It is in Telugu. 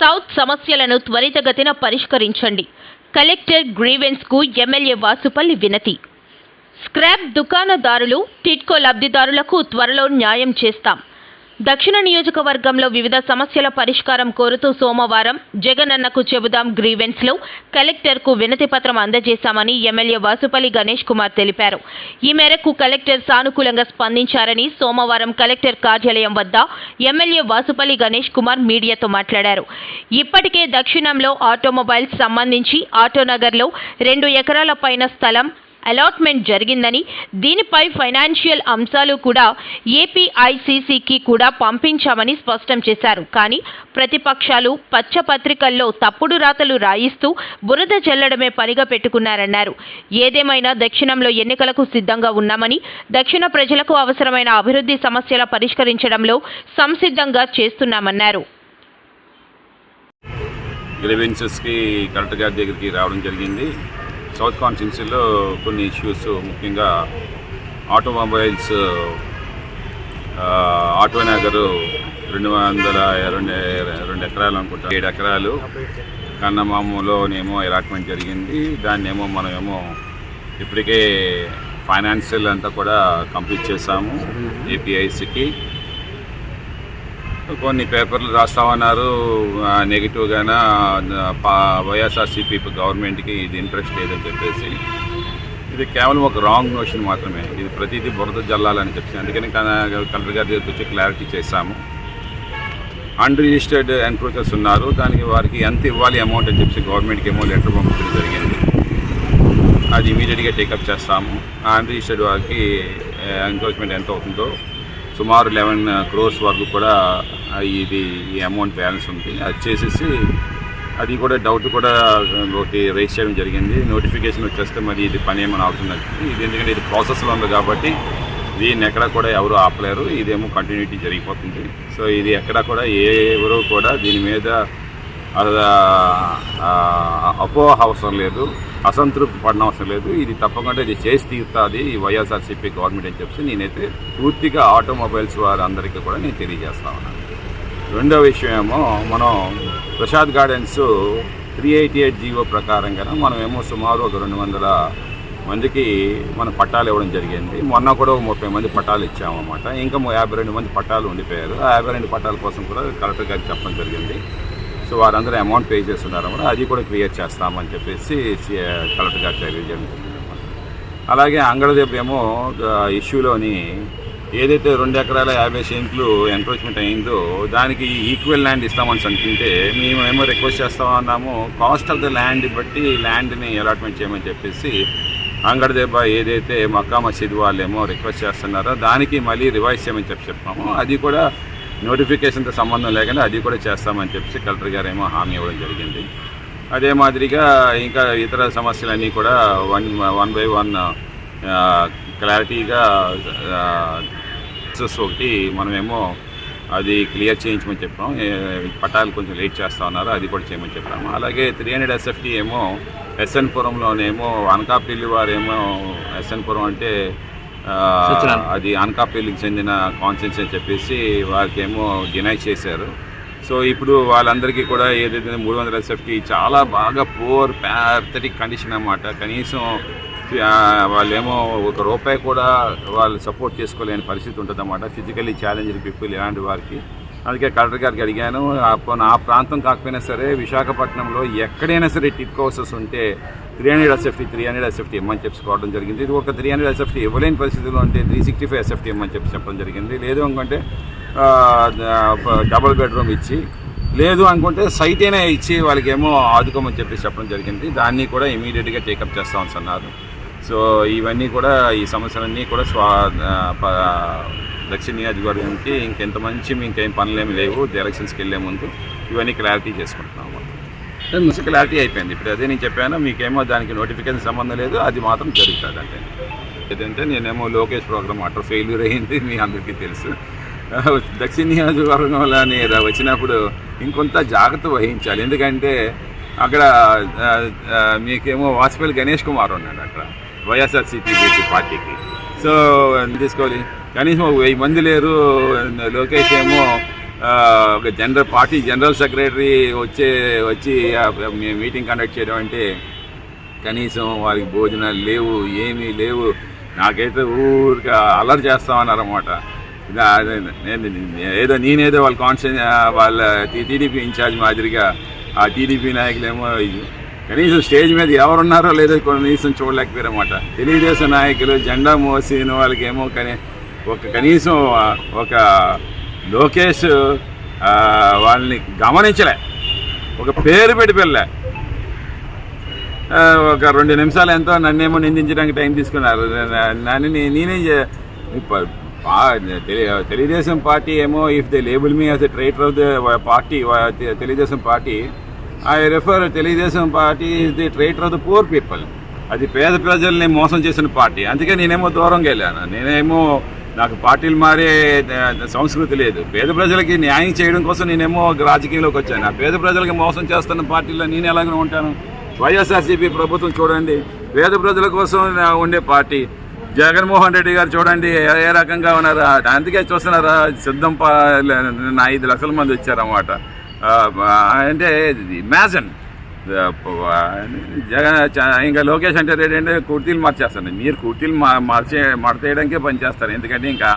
సౌత్ సమస్యలను త్వరితగతిన పరిష్కరించండి. కలెక్టర్ గ్రీవెన్స్కు ఎమ్మెల్యే వాసుపల్లి వినతి. స్క్రాప్ దుకాణదారులు టిట్కో లబ్ధిదారులకు త్వరలో న్యాయం చేస్తాం. దక్షిణ నియోజకవర్గంలో వివిధ సమస్యల పరిష్కారం కోరుతూ సోమవారం జగనన్నకు చెబుదాం గ్రీవెన్స్లో కలెక్టర్కు వినతి పత్రం అందజేశామని ఎమ్మెల్యే వాసుపల్లి గణేష్ కుమార్ తెలిపారు. ఈ మేరకు కలెక్టర్ సానుకూలంగా స్పందించారని సోమవారం కలెక్టర్ కార్యాలయం వద్ద ఎమ్మెల్యే వాసుపల్లి గణేష్ కుమార్ మీడియాతో మాట్లాడారు. ఇప్పటికే దక్షిణంలో ఆటోమొబైల్స్ సంబంధించి ఆటోనగర్లో రెండు ఎకరాల పైన స్థలం అలాట్మెంట్ జరిగిందని దీనిపై ఫైనాన్షియల్ అంశాలు కూడా ఏపీఐసీసీకి కూడా పంపించామని స్పష్టం చేశారు. కానీ ప్రతిపక్షాలు పచ్చపత్రికల్లో తప్పుడు రాతలు రాయిస్తూ బురద చల్లడమే పనిగా పెట్టుకున్నారన్నారు. ఏదేమైనా దక్షిణంలో ఎన్నికలకు సిద్ధంగా ఉన్నామని దక్షిణ ప్రజలకు అవసరమైన అభివృద్ధి సమస్యల పరిష్కరించడంలో సంసిద్ధంగా చేస్తున్నామన్నారు. గ్రీవెన్సెస్కి కలెక్టర్ గారి దగ్గరికి రావడం జరిగింది. సౌత్ కాన్స్టిట్యున్సీలో కొన్ని ఇష్యూస్ ముఖ్యంగా ఆటోమొబైల్స్ ఆటో నగర్ రెండు వందల రెండు రెండు ఎకరాలు అనుకుంటా. ఏడు ఎకరాలు కన్నమాములోనేమో అలాట్మెంట్ జరిగింది. దాన్నేమో మనమేమో ఇప్పటికే ఫైనాన్షియల్ అంతా కూడా కంప్లీట్ చేసాము ఏపీఐసికి. కొన్ని పేపర్లు రాస్తామన్నారు. నెగిటివ్గానా వైఎస్ఆర్సీపీ గవర్నమెంట్కి ఇది ఇంట్రెస్ట్ లేదని చెప్పేసి. ఇది కేవలం ఒక రాంగ్ నోషన్ మాత్రమే. ఇది ప్రతిదీ బురద జల్లాలని చెప్పి అందుకని కలెక్టర్ గారి దగ్గరికి వచ్చి క్లారిటీ చేశాము అన్రిజిస్టర్డ్ ఎన్క్రోచర్స్ ఉన్నారు. దానికి వారికి ఎంత ఇవ్వాలి అమౌంట్ అని చెప్పి గవర్నమెంట్కి ఏమో లెటర్ పంపించడం జరిగింది. అది ఇమీడియట్గా టేకప్ చేస్తాము. అన్రిజిస్టర్డ్ వారికి ఎంక్రోచ్మెంట్ ఎంత అవుతుందో సుమారు లెవెన్ క్రోర్స్ uh, వరకు కూడా ఇది ఈ అమౌంట్ బ్యాలెన్స్ ఉంది. అది చేసేసి అది కూడా డౌట్ కూడా uh, ఒకటి రేస్ చేయడం జరిగింది. నోటిఫికేషన్ వచ్చేస్తే మరి ఇది పని ఏమైనా అవుతుంది ఇది ఎందుకంటే ఇది ప్రాసెస్లో ఉంది కాబట్టి దీన్ని ఎక్కడ కూడా ఎవరు ఆపలేరు. ఇదేమో కంటిన్యూటీ జరిగిపోతుంది. సో ఇది ఎక్కడ కూడా ఏ ఎవరు కూడా దీని మీద ఆ, అపోహ అవసరం లేదు. అసంతృప్తి పడనవసరం అవసరం లేదు. ఇది తప్పకుండా ఇది చేసి తీరుతుంది ఈ వైఎస్ఆర్సీపీ గవర్నమెంట్ అని చెప్పి నేనైతే పూర్తిగా ఆటోమొబైల్స్ వారందరికీ కూడా నేను తెలియజేస్తా ఉన్నాను. రెండో విషయం ఏమో మనం Prasad Gardens three eighty eight GO ప్రకారంగా మనమేమో సుమారు ఒక రెండు వందల మందికి మన పట్టాలు ఇవ్వడం జరిగింది. మొన్న కూడా ఒక ముప్పై మంది పట్టాలు ఇచ్చామన్నమాట. ఇంకా యాభై రెండు మంది పట్టాలు ఉండిపోయారు. ఆ యాభై రెండు పట్టాల కోసం కూడా కలెక్టర్ గారికి చెప్పడం జరిగింది. సో వారందరూ అమౌంట్ పే చేస్తున్నారు అన్నమాట. అది కూడా క్లియర్ చేస్తామని చెప్పేసి కలెక్టర్ గారు తెలియజేయడం అలాగే అంగళదేపు ఏమో ఇష్యూలోని ఏదైతే రెండు ఎకరాల యాభై సెంట్లు ఎంక్రోచ్మెంట్ అయిందో దానికి ఈక్వల్ ల్యాండ్ ఇస్తామని అనుకుంటే మేము ఏమో రిక్వెస్ట్ చేస్తామన్నాము కాస్ట్ ఆఫ్ ద ల్యాండ్ బట్టి ల్యాండ్ని అలాట్మెంట్ చేయమని చెప్పేసి అంగడదేబ ఏదైతే మక్కా మసీద్ వాళ్ళేమో రిక్వెస్ట్ చేస్తున్నారో దానికి మళ్ళీ రివైజ్ చేయమని చెప్పి చెప్పాము. అది కూడా నోటిఫికేషన్తో సంబంధం లేకుండా అది కూడా చేస్తామని చెప్పి కలెక్టర్ గారు ఏమో హామీ ఇవ్వడం జరిగింది. అదే మాదిరిగా ఇంకా ఇతర సమస్యలన్నీ కూడా వన్ వన్ బై వన్ క్లారిటీగా ప్రాసెస్ ఒకటి మనమేమో అది క్లియర్ చేయించమని చెప్పాం. పట్టాలు కొంచెం లేట్ చేస్తా ఉన్నారు అది కూడా చేయమని చెప్పాము. అలాగే త్రీ హండ్రెడ్ ఎస్ఎఫ్టీ ఏమో ఎస్ఎన్ పురంలోనేమో అనకాపల్లి వారేమో ఎస్ఎన్ పురం అంటే అది అనకాపల్లికి చెందిన కాన్సెన్స్ అని చెప్పేసి వారికి ఏమో డినై చేశారు. సో ఇప్పుడు వాళ్ళందరికీ కూడా ఏదైతే మూడు వందల ఎస్ఎఫ్టీ చాలా బాగా పూర్ ప్యాథటిక్ కండిషన్ అన్నమాట. కనీసం వాళ్ళేమో ఒక రూపాయి కూడా వాళ్ళు సపోర్ట్ చేసుకోలేని పరిస్థితి ఉంటుంది అన్నమాట ఫిజికలీ ఛాలెంజ్డ్ పీపుల్ ఇలాంటి వారికి. అందుకే కలెక్టర్ గారికి అడిగాను ఆ- నా ప్రాంతం కాకపోయినా సరే విశాఖపట్నంలో ఎక్కడైనా సరే టిక్ హౌసెస్ ఉంటే three hundred SFT three hundred SFT ఇమ్మని చెప్పుకోవడం జరిగింది. ఇది ఒక త్రీ హండ్రెడ్ ఎస్ఎఫ్టీ ఇవ్వలేని పరిస్థితుల్లో అంటే త్రీ సిక్స్టీ ఫైవ్ ఎస్ఎఫ్టీ ఇమ్మని చెప్పి చెప్పడం జరిగింది. లేదు అనుకుంటే డబుల్ బెడ్రూమ్ ఇచ్చి లేదు అనుకుంటే సైట్ అయినా ఇచ్చి వాళ్ళకేమో ఆదుకోమని చెప్పి చెప్పడం జరిగింది. దాన్ని కూడా ఇమీడియట్గా టేకప్ చేస్తామని అన్నారు. సో ఇవన్నీ కూడా ఈ సమస్యలన్నీ కూడా స్వా ప- దక్షిణ నియోజకవర్గానికి ఇంకెంత మంచి ఇంకేం పనులేమి లేవు ఎలక్షన్స్కి వెళ్ళే ముందు ఇవన్నీ క్లారిటీ చేసుకుంటున్నాము ముందు క్లారిటీ అయిపోయింది. ఇప్పుడు అదే నేను చెప్పాను మీకేమో దానికి నోటిఫికేషన్ సంబంధం లేదు అది మాత్రం జరుగుతుంది అంటే ఏదంటే నేనేమో లోకేష్ ప్రోగ్రామ్ అటర్ ఫెయిల్యూర్ అయింది మీ అందరికీ తెలుసు. దక్షిణ నియోజకవర్గంలో నేను వచ్చినప్పుడు ఇంకొంత జాగ్రత్త వహించాలి. ఎందుకంటే అక్కడ మీకేమో వాజ్పేయి గణేష్ కుమార్ ఉన్నాడు అక్కడ వైఎస్ఆర్సీపీ పార్టీకి. సో తీసుకోవాలి? కనీసం వెయ్యి మంది లేరు. లోకేష్ ఏమో ఒక జనరల్ పార్టీ జనరల్ సెక్రటరీ వచ్చే వచ్చి మీటింగ్ కండక్ట్ చేయడం అంటే కనీసం వారికి భోజనాలు లేవు ఏమీ లేవు. నాకైతే ఊరిక అలర్ చేస్తామన్నారన్నమాట. అదే నేను ఏదో నేనేదో వాళ్ళ కాన్స్టెన్ వాళ్ళ టీడీపీ ఇన్ఛార్జ్ మాదిరిగా ఆ టీడీపీ నాయకులేమో కనీసం స్టేజ్ మీద ఎవరున్నారో లేదో కనీసం చూడలేకపోయారన్నమాట. తెలుగుదేశం నాయకులు జెండా మోసిన వాళ్ళకేమో కనీ ఒక కనీసం ఒక లోకేష్ వాళ్ళని గమనించలే. ఒక పేరు పెట్టి పిల్లలే ఒక రెండు నిమిషాలు ఎంతో నన్నేమో నిందించడానికి టైం తీసుకున్నారు. నన్ను నేనే తెలుగుదేశం పార్టీ ఏమో if they label me as the traitor of the party Telugu Desam Party I refer Telugu Desam Party is the traitor of the poor people అది పేద ప్రజల్ని మోసం చేసిన పార్టీ. అందుకే నేనేమో దూరంగా వెళ్ళాను. నేనేమో నాకు పార్టీలు మారే సంస్కృతి లేదు. పేద ప్రజలకి న్యాయం చేయడం కోసం నేనేమో రాజకీయంలోకి వచ్చాను. ఆ పేద ప్రజలకి మోసం చేస్తున్న పార్టీలో నేను ఎలాగో ఉంటాను? వైఎస్ఆర్సీపీ ప్రభుత్వం చూడండి. పేద ప్రజల కోసం ఉండే పార్టీ. జగన్మోహన్ రెడ్డి గారు చూడండి ఏ- రకంగా ఉన్నారా? అందుకే చూస్తున్నారా సిద్ధం నా ఐదు లక్షల మంది వచ్చారన్నమాట. అంటే మ్యాజన్. జగన్ ఇంకా లోకేష్ అంటే ఏంటంటే కుర్తీలు మార్చేస్తాను మీరు కుర్తీలు మార్చే మార్చేయడానికే పనిచేస్తారు. ఎందుకంటే ఇంకా